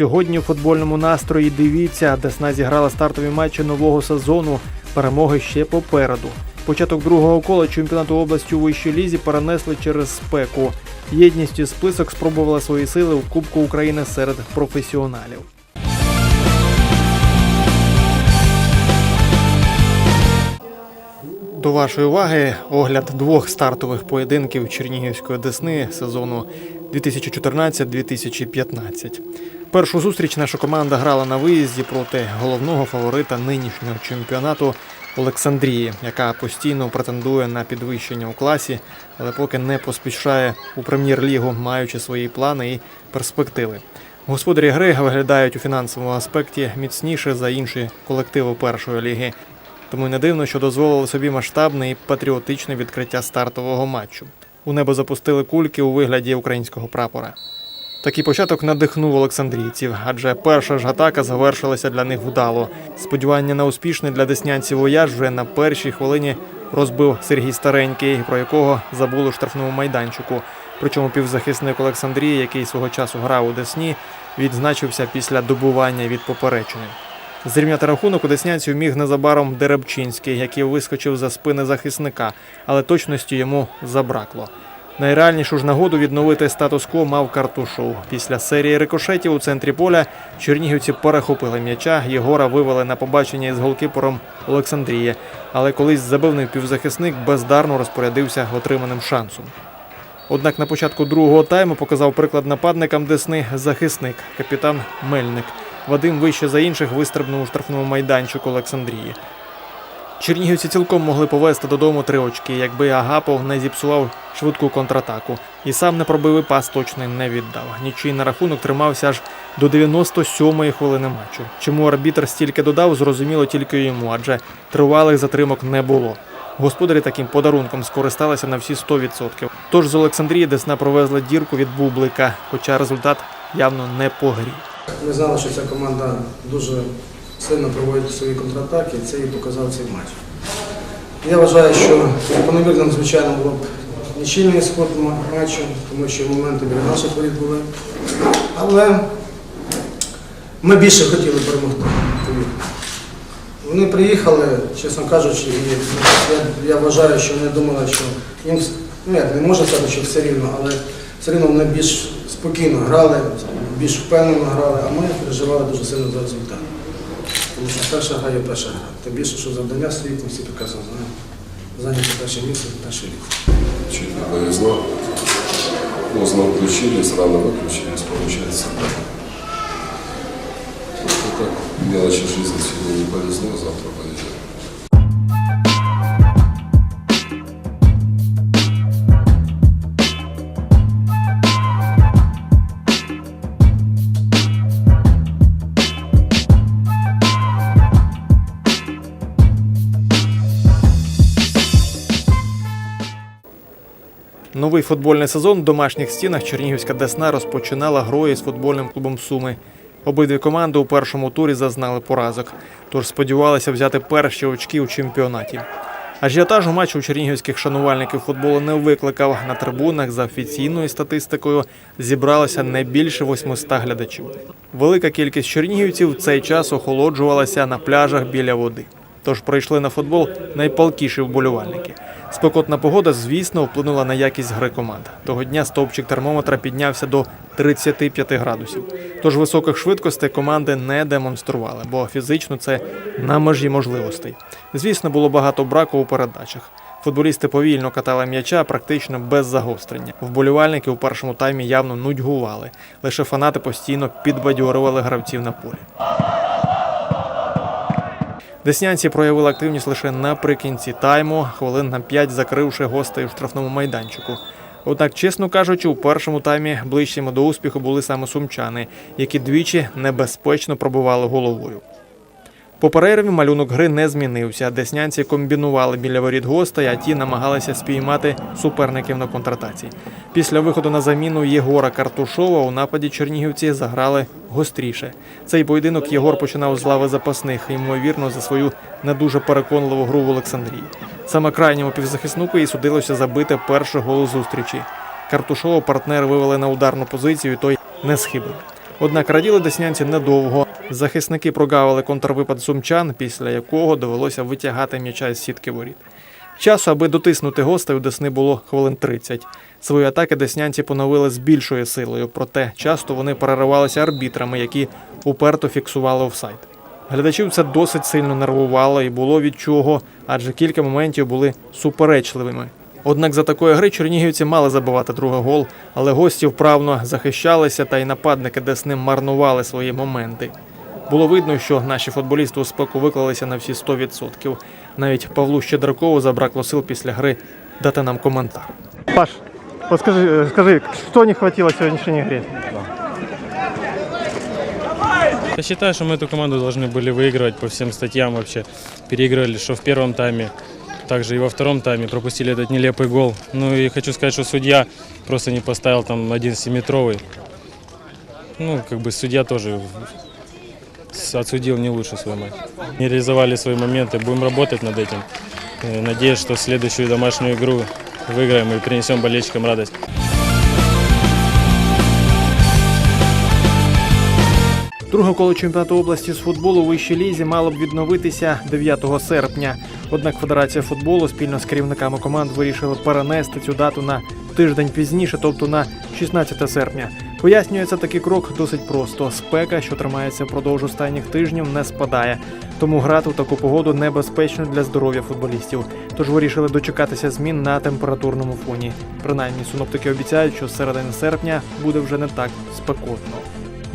Сьогодні у футбольному настрої дивіться, Десна зіграла стартові матчі нового сезону. Перемоги ще попереду. Початок другого кола чемпіонату області у вищій лізі перенесли через спеку. Єдність і список спробувала свої сили у Кубку України серед професіоналів. До вашої уваги огляд двох стартових поєдинків Чернігівської Десни сезону 2014-2015. Першу зустріч наша команда грала на виїзді проти головного фаворита нинішнього чемпіонату Олександрії, яка постійно претендує на підвищення у класі, але поки не поспішає у прем'єр-лігу, маючи свої плани і перспективи. Господарі гри виглядають у фінансовому аспекті міцніше за інші колективи першої ліги. Тому не дивно, що дозволили собі масштабне і патріотичне відкриття стартового матчу. У небо запустили кульки у вигляді українського прапора. Такий початок надихнув олександрійців, адже перша ж атака завершилася для них вдало. Сподівання на успішний для деснянців вояж вже на першій хвилині розбив Сергій Старенький, про якого забули у штрафному майданчику. Причому півзахисник Олександрії, який свого часу грав у Десні, відзначився після добування від поперечини. Зрівняти рахунок у Деснянців міг незабаром Деребчинський, який вискочив за спини захисника, але точності йому забракло. Найреальнішу ж нагоду відновити статус-кво мав Картушов. Після серії рикошетів у центрі поля чернігівці перехопили м'яча. Єгора вивели на побачення із голкіпером Олександрії, але колись забивний півзахисник бездарно розпорядився отриманим шансом. Однак на початку другого тайму показав приклад нападникам Десни захисник, капітан Мельник. Вадим вище за інших вистрибнув у штрафному майданчику Олександрії. Чернігівці цілком могли повести додому три очки, якби Агапов не зіпсував швидку контратаку. І сам не пробив пас точно не віддав. Нічийний рахунок тримався аж до 97-ї хвилини матчу. Чому арбітр стільки додав, зрозуміло тільки йому, адже тривалих затримок не було. Господарі таким подарунком скористалися на всі 100%. Тож з Олександрії Десна провезла дірку від Бублика, хоча результат явно не по грі. Ми знали, що ця команда дуже сильно проводить свої контратаки, це і показав цей матч. Я вважаю, що закономірним, звичайно, було б нічийний ісход матчу, тому що моменти біля наших воріт були. Але ми більше хотіли перемогти. Вони приїхали, чесно кажучи, і я, я вважаю, що вони думали, що їм ну як не можна сказати, що все рівно, але все рівно вони більш спокійно грали, більш впевнено грали, а ми переживали дуже сильно за результат. Тому що перша гра є перша гра. Тим більше, що завдання стоїть, ми всі прекрасно знаємо. Зайняти перше місце в першій лігі. Чуть не повезло. Поздно включились, рано выключились, получается. Вот так мелочи жизни сегодня не повезло, завтра повезет. Новий футбольний сезон в домашніх стінах Чернігівська Десна розпочинала грою з футбольним клубом Суми. Обидві команди у першому турі зазнали поразок, тож сподівалися взяти перші очки у чемпіонаті. Ажіотажу матчу у чернігівських шанувальників футболу не викликав. На трибунах за офіційною статистикою зібралося не більше 800 глядачів. Велика кількість чернігівців в цей час охолоджувалася на пляжах біля води. Тож прийшли на футбол найпалкіші вболівальники. Спекотна погода, звісно, вплинула на якість гри команд. Того дня стовпчик термометра піднявся до 35 градусів. Тож високих швидкостей команди не демонстрували, бо фізично це на межі можливостей. Звісно, було багато браку у передачах. Футболісти повільно катали м'яча, практично без загострення. Вболівальники у першому таймі явно нудьгували. Лише фанати постійно підбадьорювали гравців на полі. Деснянці проявили активність лише наприкінці тайму, хвилин на п'ять закривши гостей у штрафному майданчику. Однак, чесно кажучи, у першому таймі ближчими до успіху були саме сумчани, які двічі небезпечно пробували головою. По перерві малюнок гри не змінився. Деснянці комбінували біля воріт гостей, а ті намагалися спіймати суперників на контратаці. Після виходу на заміну Єгора Картушова у нападі чернігівці заграли гостріше. Цей поєдинок Єгор починав з лави запасних, ймовірно, за свою не дуже переконливу гру в Олександрії. Саме крайньому півзахиснику і судилося забити перший гол зустрічі. Картушова партнери вивели на ударну позицію, і той не схибив. Однак раділи деснянці недовго. Захисники прогавили контрвипад сумчан, після якого довелося витягати м'яча з сітки воріт. Часу, аби дотиснути гостей у Десни було хвилин 30. Свої атаки деснянці поновили з більшою силою, проте часто вони переривалися арбітрами, які уперто фіксували офсайд. Глядачів це досить сильно нервувало і було від чого, адже кілька моментів були суперечливими. Однак за такої гри чернігівці мали забивати другий гол, але гості вправно захищалися, та й нападники Десни марнували свої моменти. Було видно, що наші футболісти у спеку виклалися на всі 100%. Навіть Павлу Щедракову забракло сил після гри дати нам коментар. Паш, вот скажи, скажи, что не хватило в сегодняшней игре? Я считаю, что мы эту команду должны были выигрывать по всем статьям вообще. Переиграли, что в первом тайме, также и во втором тайме пропустили этот нелепый гол. Ну и хочу сказать, что судья просто не поставил там один семиметровый. Ну, как бы судья тоже с- отсудил не лучше свой матч. Не реализовали свои моменты, будем работать над этим. Э, Надеюсь, что следующую домашнюю игру выиграем и принесем болельщикам радость. Друге коло чемпіонату області з футболу у вищій лізі мало б відновитися 9 серпня. Однак Федерація футболу спільно з керівниками команд вирішили перенести цю дату на тиждень пізніше, тобто на 16 серпня. Пояснюється такий крок досить просто. Спека, що тримається впродовж останніх тижнів, не спадає. Тому грати у таку погоду небезпечно для здоров'я футболістів. Тож вирішили дочекатися змін на температурному фоні. Принаймні, синоптики обіцяють, що з середини серпня буде вже не так спекотно.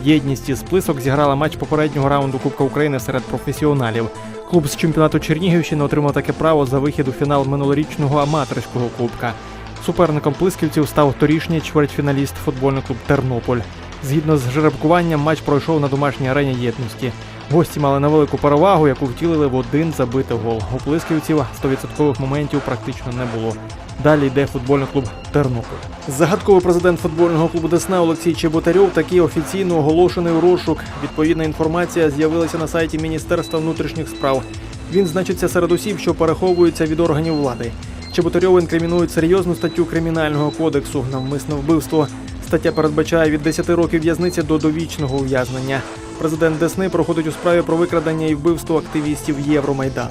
Єдність із Сплисок зіграла матч попереднього раунду Кубка України серед професіоналів. Клуб з чемпіонату Чернігівщини отримав таке право за вихід у фінал минулорічного аматорського кубка. Суперником плисківців став торішній чвертьфіналіст футбольний клуб Тернополь. Згідно з жеребкуванням, матч пройшов на домашній арені єдності. Гості мали невелику перевагу, яку втілили в один забитий гол. У плисківців 100% моментів практично не було. Далі йде футбольний клуб Тернопіль. Загадковий президент футбольного клубу Десна Олексій Чеботарьов таки офіційно оголошений у розшук. Відповідна інформація з'явилася на сайті Міністерства внутрішніх справ. Він значиться серед осіб, що переховуються від органів влади. Чеботарьову інкримінують серйозну статтю кримінального кодексу навмисне вбивство. Стаття передбачає від 10 років в'язниці до довічного ув'язнення. Президент Десни проходить у справі про викрадення і вбивство активістів Євромайдану.